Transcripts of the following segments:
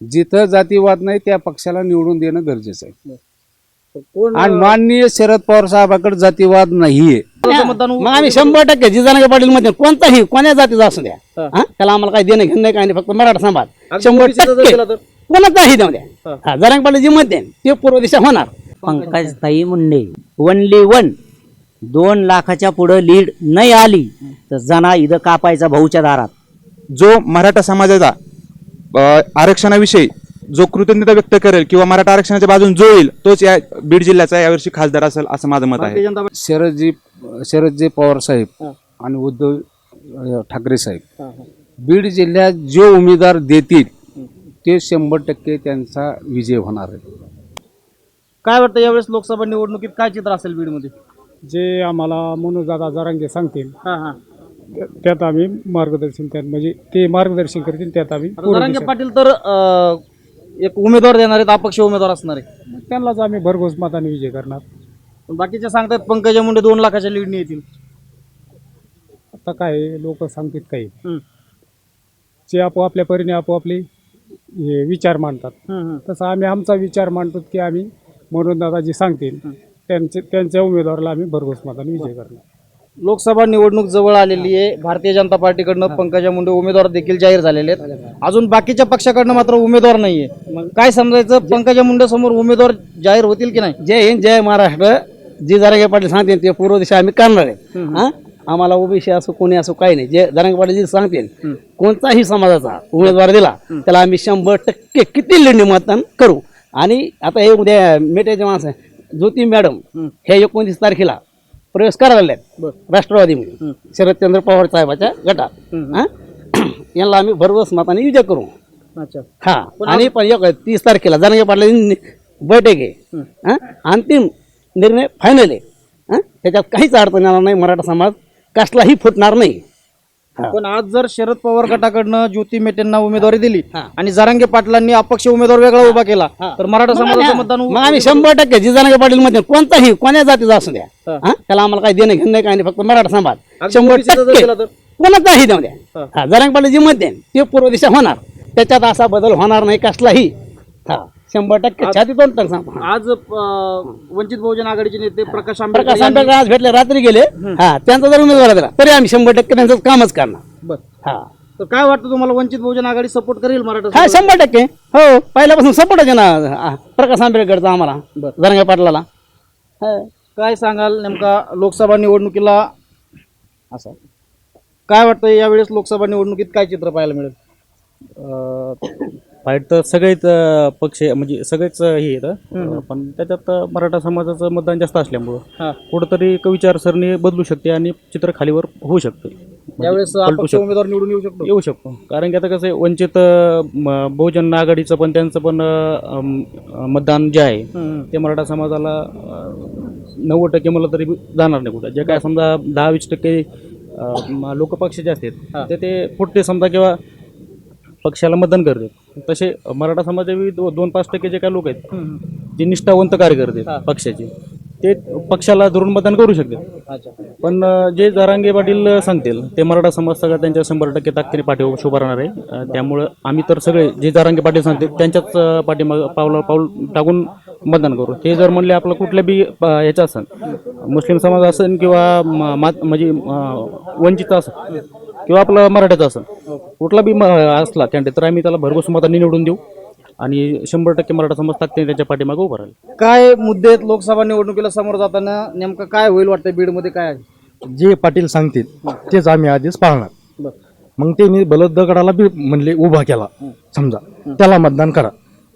जिथं जातीवाद नाही त्या पक्षाला निवडून देणं गरजेचं आहे. कोण आणि माननीय शरद पवार साहेबाकडे जातीवाद नाहीये. मग आम्ही शंभर टक्के जिजानगे पाटील मध्ये कोणताही कोण्या जातीचा असू द्या हा. त्याला आम्हाला काही देणं घेणं नाही काही नाही फक्त मराठा समाज. शंभर टक्के? कोणाचाही देऊ द्या. हा. जरांगे पाटील जी मत देईन ते पूर्व दिशा होणार. पंकजताई मुंडे वनली वन दोन लाखाच्या पुढं लीड नाही आली तर जना इथं कापायचा भाऊच्या दारात. जो मराठा समाजाचा आरक्षणाविषयी जो कृतज्ञता व्यक्त करेल किंवा मराठा आरक्षणाच्या बाजून जो येईल तोच या बीड जिल्ह्याचा यावर्षी खासदार असेल असं माझं मत आहे. शरदजी शरदजी पवार साहेब. आणि उद्धव ठाकरे साहेब. बीड जिल्ह्यात जो उमेदवार देतील ते शंभर टक्के त्यांचा विजय होणार आहे. काय वाटतं यावेळेस लोकसभा निवडणुकीत काय चित्र असेल बीडमध्ये? जे आम्हाला मनोजदादा जरांगे सांगतील हा हा. त्यात आम्ही मार्गदर्शन त्यात म्हणजे ते मार्गदर्शन करतील त्यात आम्ही आता पूर्ण जरांगे दिशा- पाटील तर अं, एक उमेदवार देणार आहेत अपक्ष उमेदवार असणार आहे त्यांनाच आम्ही भरघोस मताने विजय करणार. पण बाकीचे सांगतात पंकजा मुंडे दोन लाखाच्या लीडने येतील. आता काय लोक सांगतात काही. हम्म. जे आपोआपल्या परीने आपोआपले हे विचार मांडतात. हम्म, हम्म. तसं आम्ही आमचा विचार मांडतो की आम्ही मनोजदादा जे सांगतील त्यांचे त्यांच्या उमेदवाराला आम्ही भरघोस मताने विजय करणार. लोकसभा निवडणूक जवळ आलेली आहे. भारतीय जनता पार्टीकडनं पंकजा मुंडे उमेदवार देखील जाहीर झालेले आहेत. अजून बाकीच्या पक्षाकडनं मात्र उमेदवार नाहीये. काय समजायचं? पंकजा मुंडे समोर उमेदवार जाहीर होतील की नाही? जय हिंद जय महाराष्ट्र. जी जरांगे पाटील सांगतील ते पूर्व दिशा आम्ही करणार आहे. हा? आम्हाला ओबीसी असो कोणी असो काही नाही. जे जरांगे पाटील जे सांगतील कोणताही समाजाचा उमेदवार दिला त्याला आम्ही शंभर टक्के किती लिंडी मतदान करू? आणि आता हे उद्या मेट्याचे माणसं आहे. ज्योती मॅडम हे एकोणतीस तारखेला प्रवेश करायला आहेत राष्ट्रवादीमध्ये शरदचंद्र पवार साहेबाच्या गटात. हा? यांना आम्ही भरवस मताने विजय करू. अच्छा. हा. आणि पण एक तीस तारखेला जरांगे पाटलांची बैठक आहे. हा? अंतिम निर्णय फायनल आहे. हा? त्याच्यात काहीच अडचण येणार नाही मराठा समाज. कसलाही फुटणार नाही. पण आज जर शरद पवार गटाकडनं ज्योती मेटेंना उमेदवारी दिली. आणि जरांगे पाटलांनी अपक्ष उमेदवार वेगळा उभा केला तर मराठा समाजाचं मतदान मग आम्ही शंभर टक्के जिजानगे पाटील मध्ये कोणताही कोण्या जातीचा असू द्या हा? त्याला आम्हाला काही देणं घेणं नाही काही नाही फक्त मराठा समाज. शंभर टक्के? कोणाचाही देऊ द्या. हा. जरांगे पाटील जी मत देईन ते पूर्व दिशा होणार. त्याच्यात असा बदल होणार नाही कसलाही. हा. शंभर टक्के. छाती टक्के सांगतो आज अं, वंचित बहुजन आघाडीचे नेते प्रकाश आंबेडकर प्रकाश यांनी- आंबेडकर आज भेटले रात्री गेले. हा. त्यांचा जर उमेदवार दिला तरी आम्ही शंभर टक्के त्यांचं कामच करणार. बरं. हा. तर काय वाटतं तुम्हाला वंचित बहुजन आघाडी सपोर्ट करेल मराठा हा समाज? शंभर टक्के. हो पहिल्यापासून सपोर्ट आहे ना हा, प्रकाश आंबेडकरचा आम्हाला जरंगे पाटलाला. हा. काय सांगाल नेमका लोकसभा निवडणुकीला? असं. काय वाटतं यावेळेस लोकसभा निवडणुकीत काय चित्र पाहायला मिळेल? फाईट तर सगळेच अं, पक्ष म्हणजे सगळेच अं, हे येतं पण त्याच्यात अं, मराठा समाजाचं मतदान जास्त असल्यामुळं. कुठंतरी एक विचारसरणी बदलू शकते आणि चित्र खालीवर होऊ शकते. म्हणजे यावेळेस पलटू अपक्ष शकतं. उमेदवार निवडून येऊ शकतो. येऊ शकतो. कारण की आता कसं आहे वंचित अं, म- बहुजन आघाडीचं पण त्यांचं पण अं, अं, मतदान जे आहे हम्म. ते मराठा समाजाला अं, नव्वद टक्के मला तरी जाणार नाही कुठं. जे काय समजा दहा वीस टक्के लोक पक्ष जे असतात ते ते फुटते समजा किंवा पक्षाला मतदान करतात. तसे मराठा समाजावी दो- दोन पाच टक्के जे काही लोक आहेत जे निष्ठावंत कार्यकर्ते आहेत पक्षाचे ते पक्षाला धरून मतदान करू शकतात. पण जे जरांगे पाटील सांगतील ते मराठा समाज सगळा त्यांच्या शंभर टक्के ताकदीने पाठीवर उभा राहणार आहे. त्यामुळं आम्ही तर सगळे जे जरांगे पाटील सांगतील त्यांच्याच पाठीमाग पावलं पाऊल टाकून मतदान करू. ते जर म्हणले आपलं कुठल्या बी अं, ह्याचं असेल मुस्लिम समाज असेल किंवा म्हणजे वंचित असेल किंवा आपलं मराठ्याचं असेल कुठला बी म- असला कॅन्डिडेट तर आम्ही त्याला भरघोस मतांनी निवडून देऊ. आणि शंभर टक्के मराठा समाज ताकदीने त्यांच्या पाठीमागे उभा राहील. काय मुद्दे आहेत लोकसभा निवडणुकीला समोर जाताना नेमकं काय होईल वाटतं? बीडमध्ये काय आहे? जे पाटील सांगतील तेच आम्ही आधीच पाळणार मग त्यांनी बलदगडाला बी म्हणले उभा केला. समजा त्याला मतदान करा.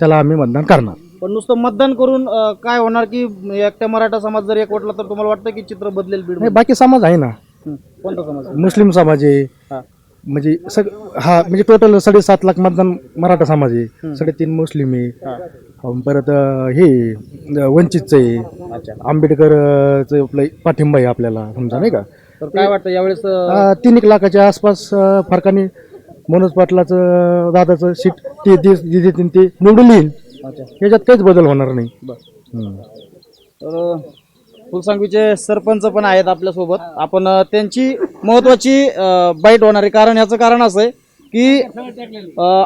त्याला आम्ही मतदान करणार. पण नुसतं मतदान करून अं, काय होणार की एकट्या मराठा समाज जर एक वाटला तर तुम्हाला वाटतं की चित्र बदलेल बीड नाही बाकी समाज आहे ना. कोणता समाज मुस्लिम समाज आहे. हा. म्हणजे सग हा म्हणजे टोटल साडेसात लाख मतदान मराठा समाज आहे. साडेतीन मुस्लिम आहे. अं, परत अं, हे वंचितचं आहे. आंबेडकरचं आपलं पाठिंबा आहे आपल्याला समजा नाही का? तर काय वाटतं यावेळेस अं, अं, तीन एक लाखाच्या आसपास अं, फरकाने मनोज पाटलाचं दादाचं सीट ते ते जे देतील ते निवडून येईल. याच्यात काहीच बदल होणार नाही. हम्म. तर फुलसांगवीचे सरपंच पण आहेत आपल्यासोबत. आपण अं, त्यांची महत्वाची बाईट होणार आहे कारण याचं कारण असं आहे की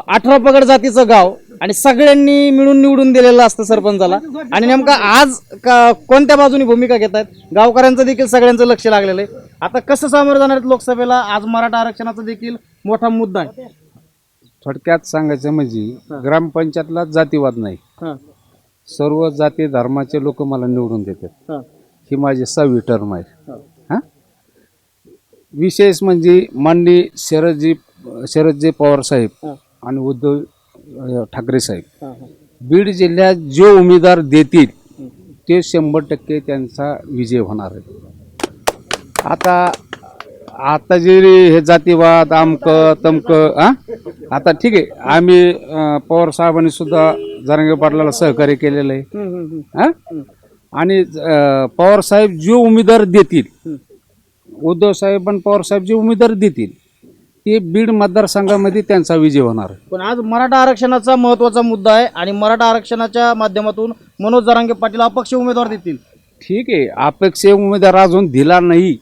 अठरा पगड जातीचं गाव आणि सगळ्यांनी मिळून निवडून दिलेलं असतं सरपंचाला. आणि नेमका आज का कोणत्या बाजूनी भूमिका घेत आहेत? गावकऱ्यांचं देखील सगळ्यांचं लक्ष लागलेलं आहे. आता कसं सामोरं जाणार आहेत लोकसभेला? आज मराठा आरक्षणाचा देखील मोठा मुद्दा आहे. थोडक्यात सांगायचं म्हणजे ग्रामपंचायतला जातीवाद नाही. हां. सर्व जाती धर्माचे लोक मला निवडून देतात. हां. ही माझी सहावी टर्म आहे. हा. विशेष म्हणजे माननी शरदजी शरदजी पवार साहेब. आणि उद्धव ठाकरे साहेब. बीड जिल्ह्यात जे उमेदवार देतील ते शंभर टक्के त्यांचा विजय होणार आहे. आता आता जे हे जातीवाद अमक तमक आ? आता ठीक आहे आम्ही पवार साहेबांनी सुद्धा जरांगे पाटलाला सहकार्य केलेलं आहे. हा? आणि अ, पवार साहेब जे उमेदवार देतील उद्धव साहेब आणि पवार साहेब जे उमेदवार देतील ते बीड मतदारसंघामध्ये त्यांचा विजय होणार पण आज मराठा आरक्षणाचा महत्त्वाचा मुद्दा आहे आणि मराठा आरक्षणाच्या माध्यमातून मनोज जरांगे पाटील अपक्ष उमेदवार देतील. ठीक आहे अपेक्षे उमेदवार अजून दिला नाही.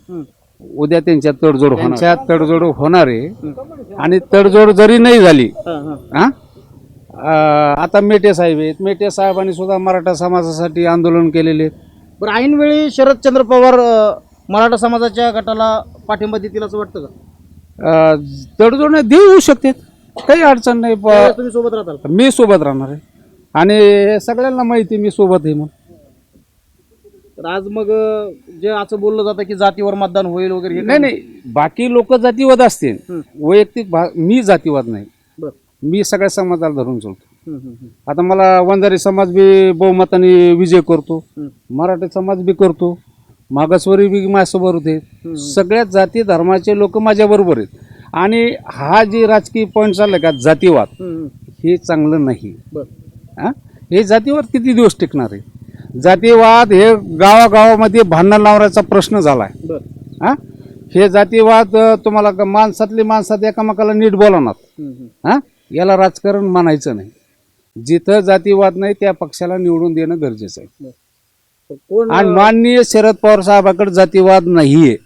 उद्या त्यांच्या तडजोड होणार. तडजोड होणार आहे. आणि तडजोड जरी नाही झाली हा आता मेटे साहेब आहेत. मेटे साहेबांनी सुद्धा मराठा समाजासाठी आंदोलन केलेले आहे. बरं ऐनवेळी शरदचंद्र पवार अं, मराठा समाजाच्या गटाला पाठिंबा देतील असं वाटतं का? अ, तडजोड नाही देऊ शकते. काही अडचण नाही प- त्यावेळेस तुम्ही सोबत राहताल? मी सोबत राहणार आहे. आणि सगळ्यांना माहिती आहे मी सोबत आहे म्हणून. तर आज मग अं, जे असं बोललं जातं की जातीवर मतदान होईल वगैरे हे नाही नाही. बाकी लोक जातीवाद असतील. वैयक्तिक भा मी जातीवाद नाही. मी सगळ्या समाजाला धरून चालतो. आता मला वंजारी समाज बी बहुमताने विजय करतो. मराठी समाज बी करतो. मागासवर्गीय बी माझ्यासोबत होते. सगळ्या जाती धर्माचे लोक माझ्या बरोबर आहेत. आणि हा जे राजकीय पॉईंट चाललाय का जातीवाद. हे चांगलं नाही. हा? हे जातीवाद किती दिवस टिकणार आहे? जातीवाद हे गावागावामध्ये भांडण लावण्याचा प्रश्न झालाय. बरं. हा? हे जातीवाद तुम्हाला माणसातली माणसात एकामेकाला नीट बोलवणार. हा? याला राजकारण मानायचं नाही. जिथं जातीवाद नाही त्या पक्षाला निवडून देणं गरजेचं आहे. कोण आणि माननीय शरद पवार साहेबाकडे जातीवाद नाहीये.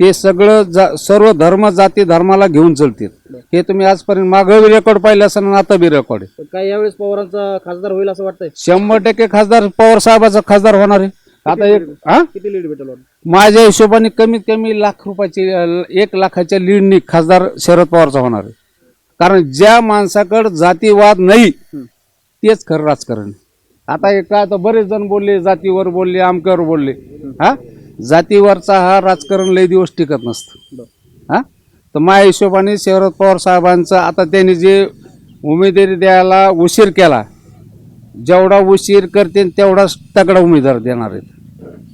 ते सगळं जा- सर्व धर्म जाती धर्माला घेऊन चलतील. हे तुम्ही आजपर्यंत मागं बी रेकॉर्ड पाहिलं असेल आणि आता बी रेकॉर्ड आहे. काय यावेळेस पवारांचा खासदार होईल असं वाटतंय? शंभर टक्के खासदार पवार साहेबाचा खासदार होणार आहे. आता एक हा? किती लीड भेटेल वाटतं? माझ्या हिशोबाने कमीत कमी लाख रुपयाची एक लाखाच्या लीडनी खासदार शरद पवारचा होणार आहे. कारण ज्या माणसाकडे जातीवाद नाही तेच खरं राजकारण. आता एक काय आता बरेच जण बोलले जातीवर बोलले आमक्यावर बोलले. हा? जातीवरचा हा राजकारण लय दिवस टिकत नसतं. हा? तर माझ्या हिशोबाने शरद पवार साहेबांचं आता त्यांनी जे उमेदवारी द्यायला उशीर केला जेवढा उशीर करते तेवढाच तगडा उमेदवार देणार आहेत.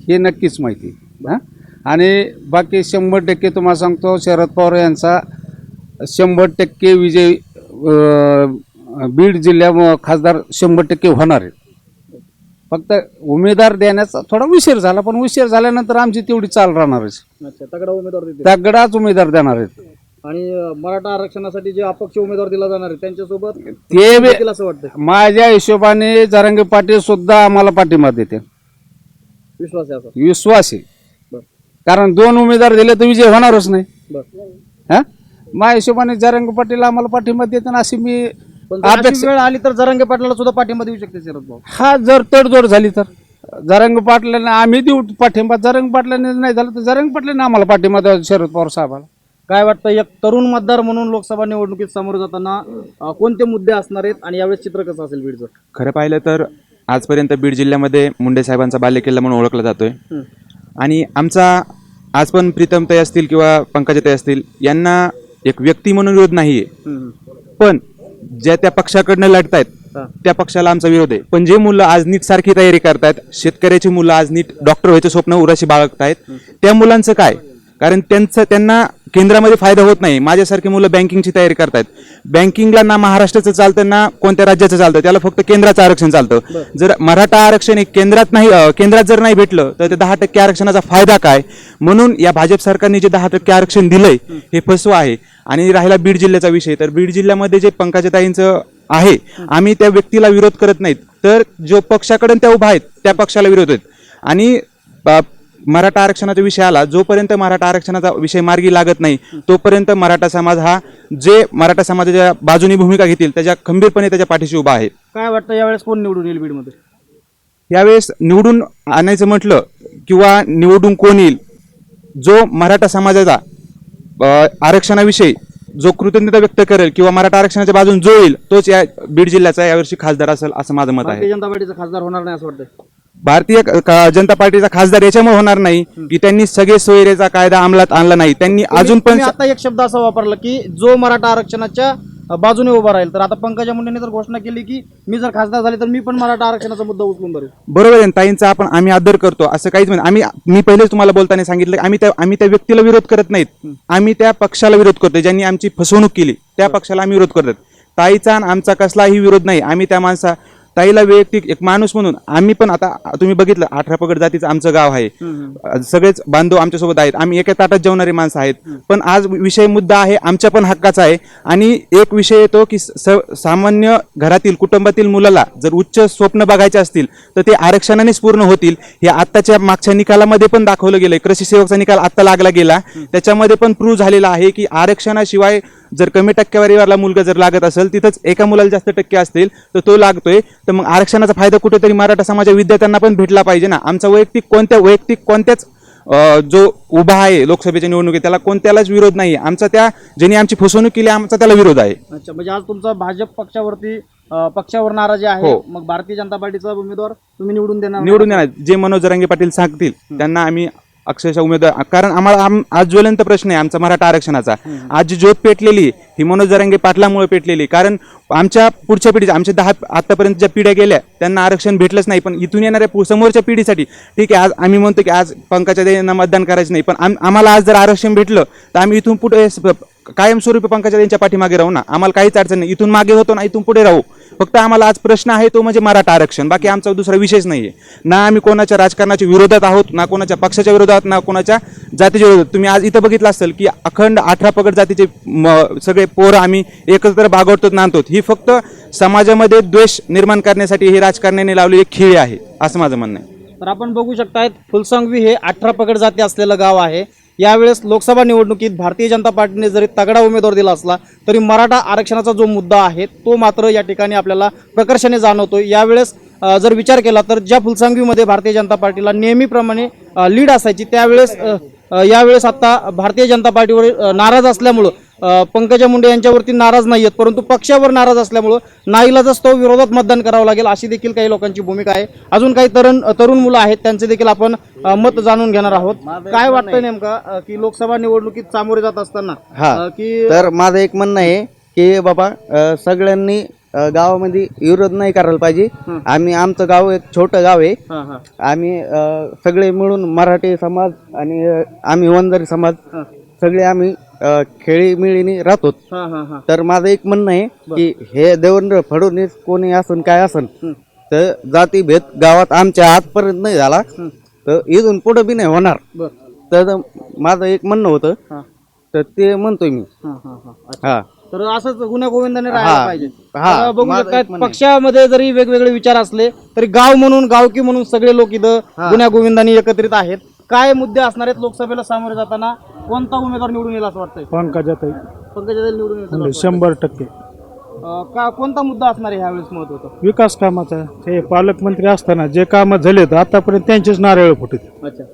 हे नक्कीच माहिती हां? आणि बाकी शंभर टक्के तुम्हाला सांगतो शरद पवार यांचा शंभर टक्के विजय बीड जिल्ह्या खासदार शंभर टक्के होणार आहेत. फक्त उमेदवार देण्याचा थोडा उशीर झाला पण उशीर झाल्यानंतर आमची तेवढी चाल राहणारच. अच्छा तगडा उमेदवार देतील. तगडाच उमेदवार देणार आहेत. आणि मराठा आरक्षणासाठी जे अपक्ष उमेदवार दिला जाणार आहे त्यांच्यासोबत ते देतील असं वाटतं माझ्या हिशोबाने जारंगे पाटील सुद्धा आम्हाला पाठिंबा देते विश्वास आहे असा? विश्वास आहे. कारण दोन उमेदवार दिले तर विजय होणारच नाही. बरं. हा? माझ्या हिशोबाने जरंग पाटील आम्हाला पाठिंबा देताना अशी मी पण जर अशी अपेक्षा वेळ आली तर जरांगे पाटलाला सुद्धा पाठिंबा देऊ शकते शरद पवार. हा जर तडजोड झाली तर. जरंग पाटलाने आम्ही देऊ पाठिंबा जरंग पाटलाने नाही झालं तर जरंग पाटलाने आम्हाला पाठिंबा द्यावा शरद पवार साहेबाला. काय वाटतं एक तरुण मतदार म्हणून लोकसभा निवडणुकीत सामोरं जाताना अं, कोणते मुद्दे असणार आहेत आणि यावेळेस चित्र कसं असेल बीडचं? खरं पाहिलं तर आजपर्यंत बीड जिल्ह्यामध्ये मुंडे साहेबांचा बालेकिल्ला म्हणून ओळखला जातोय. आणि आमचा आज पण प्रीतमताई असतील किंवा पंकजाताई असतील यांना एक व्यक्ती म्हणून विरोध नाहीये. पण ज्या त्या पक्षाकडनं लढतायत त्या पक्षाला आमचा विरोध आहे. पण जे मुलं आज नीट सारखी तयारी करतायत शेतकऱ्याची मुलं आज नीट डॉक्टर व्हायचं स्वप्न उराशी बाळगतायत त्या मुलांचं काय? कारण त्यांचं त्यांना केंद्रामध्ये फायदा होत नाही. माझ्यासारखी मुलं बँकिंगची तयारी करतायत. बँकिंगला ना महाराष्ट्राचं चालतं ना कोणत्या राज्याचं चालतं त्याला फक्त केंद्राचं आरक्षण चालतं. जर मराठा आरक्षण हे केंद्रात नाही केंद्रात जर नाही भेटलं तर ते दहा टक्के आरक्षणाचा फायदा काय? म्हणून या भाजप सरकारने जे दहा टक्के आरक्षण दिलंय हे फसवं आहे. आणि राहिला बीड जिल्ह्याचा विषय. तर बीड जिल्ह्यामध्ये जे पंकजाताईंचं आहे आम्ही त्या व्यक्तीला विरोध करत नाहीत. तर जो पक्षाकडे त्या उभा आहेत त्या पक्षाला विरोध आहेत. आणि मराठा आरक्षणाचा विषय आला जोपर्यंत मराठा आरक्षणाचा विषय मार्गी लागत नाही तोपर्यंत मराठा समाज हा जे मराठा समाजाच्या बाजूनी भूमिका घेतील त्याच्या खंबीरपणे त्याच्या पाठीशी उभा आहे. काय वाटतं यावेळेस कोण निवडून येईल बीडमध्ये? यावेळेस निवडून आणायचं म्हटलं किंवा निवडून कोण येईल जो मराठा समाजाचा आरक्षणाविषयी जो कृतज्ञता व्यक्त करेल किंवा मराठा आरक्षणाच्या बाजून जो येईल तोच या बीड जिल्ह्याचा यावर्षी खासदार असेल असं माझं मत आहे. जनता पार्टीचा खासदार होणार नाही असं वाटतं भारतीय जनता पार्टीचा खासदार याच्यामुळे होणार नाही की त्यांनी सगळे सोयरेचा कायदा अंमलात आणला नाही. त्यांनी अजून पण आता एक शब्द असा वापरला की जो मराठा आरक्षणाच्या बाजूने उभा राहील तर आता पंकजा मुंडेंनी तर घोषणा केली की मी जर खासदार झाले तर मी पण मराठा आरक्षणाचा मुद्दा उचलून धरेल. बरोबर आहे ताईंचा आपण आम्ही आदर करतो असं काहीच नाही आम्ही मी पहिलेच तुम्हाला बोलताना सांगितलं आम्ही त्या आम्ही त्या व्यक्तीला विरोध करत नाहीत. आम्ही त्या पक्षाला विरोध करतो ज्यांनी आमची फसवणूक केली त्या पक्षाला आम्ही विरोध करतो ताईचा आणि आमचा कसलाही विरोध नाही आम्ही त्या माणसा ताईला वैयक्तिक एक माणूस म्हणून आम्ही पण आता तुम्ही बघितलं अठरा पगड जातीचं आमचं गाव आहे. सगळेच बांधव आमच्यासोबत आहेत. आम्ही एका ताटात जेवणारी माणसं आहेत. पण आज विषय मुद्दा आहे आमच्या पण हक्काचा आहे. आणि एक विषय येतो की स सामान्य घरातील कुटुंबातील मुलाला जर उच्च स्वप्न बघायचे असतील तर ते आरक्षणानेच पूर्ण होतील. हे आत्ताच्या मागच्या निकालामध्ये पण दाखवलं गेलंय. कृषी सेवकचा निकाल आत्ता लागला गेला. त्याच्यामध्ये पण प्रूव्ह झालेला आहे की आरक्षणाशिवाय जर कमी टक्केवारीवाला मुलगा जर लागत असेल तिथंच एका मुलाला जास्त टक्के असतील तर तो लागतोय. तर मग आरक्षणाचा फायदा कुठेतरी मराठा समाजा विद्यार्थ्यांना पण भेटला पाहिजे ना. आमचा वैयक्तिक कोणत्या वैयक्तिक कोणत्याच जो उभा आहे लोकसभेच्या निवडणुकीत त्याला कोणत्यालाच विरोध नाही आमचा त्या ज्यांनी आमची फसवणूक केली आमचा त्याला विरोध आहे. अच्छा म्हणजे आज तुमचा भाजप पक्षावरती पक्षावर नाराजी आहे. हो. मग भारतीय जनता पार्टीचा उमेदवार तुम्ही निवडून देणार? निवडून येणार जे मनोज जरांगे पाटील सांगतील त्यांना आम्ही अक्षरशः उमेदवार कारण आम्हाला आम- आज ज्वलंत प्रश्न आहे आमचा मराठा आरक्षणाचा. आज जी ज्योत पेटलेली ही मनोज जरांगे पाटलामुळे पेटलेली. कारण आमच्या पुढच्या पिढीच्या आमच्या दहा आतापर्यंत ज्या पिढ्या गेल्या त्यांना आरक्षण भेटलंच नाही. पण इथून येणाऱ्या समोरच्या पिढीसाठी ठीक आहे आज आम्ही म्हणतो की आज पंकजा यांना मतदान करायचं नाही. पण आम- आम्हाला आज जर आरक्षण भेटलं तर आम्ही इथून पुढे कायमस्वरूपी पंकजा यांच्या पाठीमागे राहू ना. आम्हाला काहीच अडचण नाही. इथून मागे होतो ना इथून पुढे राहू. फक्त आम्हाला आज प्रश्न आहे तो म्हणजे मराठा आरक्षण. बाकी आमचा दुसरा विषयच आहे ना आम्ही कोणाच्या राजकारणाच्या विरोधात आहोत ना कोणाच्या पक्षाच्या विरोधात ना कोणाच्या जातीच्या विरोधात. तुम्ही आज इथं बघितलं असेल की अखंड अठरा पगड जातीचे सगळे पोरं आम्ही एकत्र बागवतो नांदतो ही फक्त समाजामध्ये द्वेष निर्माण करण्यासाठी हे राजकारण्याने लावलेली एक खिळी आहे असं माझं म्हणणं आहे. तर आपण बघू शकतायत फुलसांगवी हे अठरा पगड जाती असलेलं गाव आहे. यावेळेस लोकसभा निवडणुकीत भारतीय जनता पार्टीने जरी तगडा उमेदवार दिला असला तरी मराठा आरक्षणाचा जो मुद्दा आहे तो मात्र या ठिकाणी आपल्याला प्रकर्षाने जाणवतो यावेळेस जर विचार केला तर ज्या फुलसांगवीमध्ये भारतीय जनता पार्टीला नेहमीप्रमाणे लीड असायची त्यावेळेस यावेळेस आता भारतीय जनता पार्टीवर नाराज असल्यामुळं पंकजा मुंडे यांच्यावरती नाराज नाही आहेत परंतु पक्षावर नाराज असल्यामुळं नाईलाजच तो विरोधात मतदान करावं लागेल अशी देखील काही लोकांची भूमिका आहे. अजून काही तरुण तरुण मुलं आहेत त्यांचे देखील आपण मत जाणून घेणार आहोत. काय वाटतं नेमका की लोकसभा निवडणुकीत सामोरे जात असताना हा. की तर माझं एक म्हणणं आहे की बाबा सगळ्यांनी गावामध्ये विरोध नाही करायला पाहिजे. आम्ही आमचं गाव एक छोटं गाव आहे. आम्ही सगळे मिळून मराठी समाज आणि आम्ही वंजारी समाज सगळे आम्ही अ, खेळी मिळीने राहतो हा, हा, हा. तर माझं एक म्हणणं आहे की हे देवेंद्र फडणवीस कोणी असन काय असन तर जातीभेद गावात आमच्या आजपर्यंत नाही झाला तर इथून पुढे बी नाही होणार बर. तर माझं एक म्हणणं होतं हा. तर ते म्हणतोय मी हा, हा, हा. हा तर असंच गुन्ह्या गोविंदाने राहायला हा. पाहिजे हा. तर बघू माझं शकताय एक म्हणणं आहे. पक्षामध्ये जरी वेगवेगळे विचार असले तरी गाव म्हणून गावकी म्हणून सगळे लोक इथं गुन्ह्या गोविंदाने एकत्रित आहेत काय मुद्दे असणार आहेत लोकसभेला सामोरे जाताना? कोणता उमेदवार निवडून येईल असं वाटतंय? पंकजाताई पंकजा निवडून येईल असं वाटतंय. शंभर टक्के. अं, का कोणता मुद्दा असणार आहे ह्यावेळेस महत्त्वाचा? विकास कामाचा. ते पालकमंत्री असताना जे कामं झालेत आतापर्यंत त्यांचेच नारळ फुटत. अच्छा.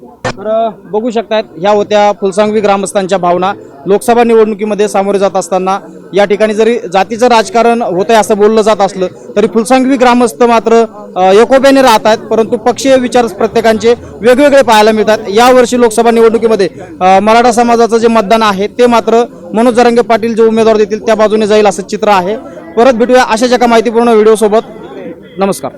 तर बघू शकतात ह्या होत्या फुलसांगवी ग्रामस्थांच्या भावना. लोकसभा निवडणुकीमध्ये सामोरे जात असताना या ठिकाणी जरी जातीचं राजकारण होत आहे असं बोललं जात असलं तरी फुलसांगवी ग्रामस्थ मात्र एकोप्याने राहत आहेत परंतु पक्षीय विचार प्रत्येकांचे वेगवेगळे पाहायला मिळतात. यावर्षी लोकसभा निवडणुकीमध्ये मराठा समाजाचं जे मतदान आहे ते मात्र मनोज जरंगे पाटील जे उमेदवार देतील त्या बाजूने जाईल असं चित्र आहे. परत भेटूया अशाच एका माहितीपूर्ण व्हिडिओसोबत. नमस्कार.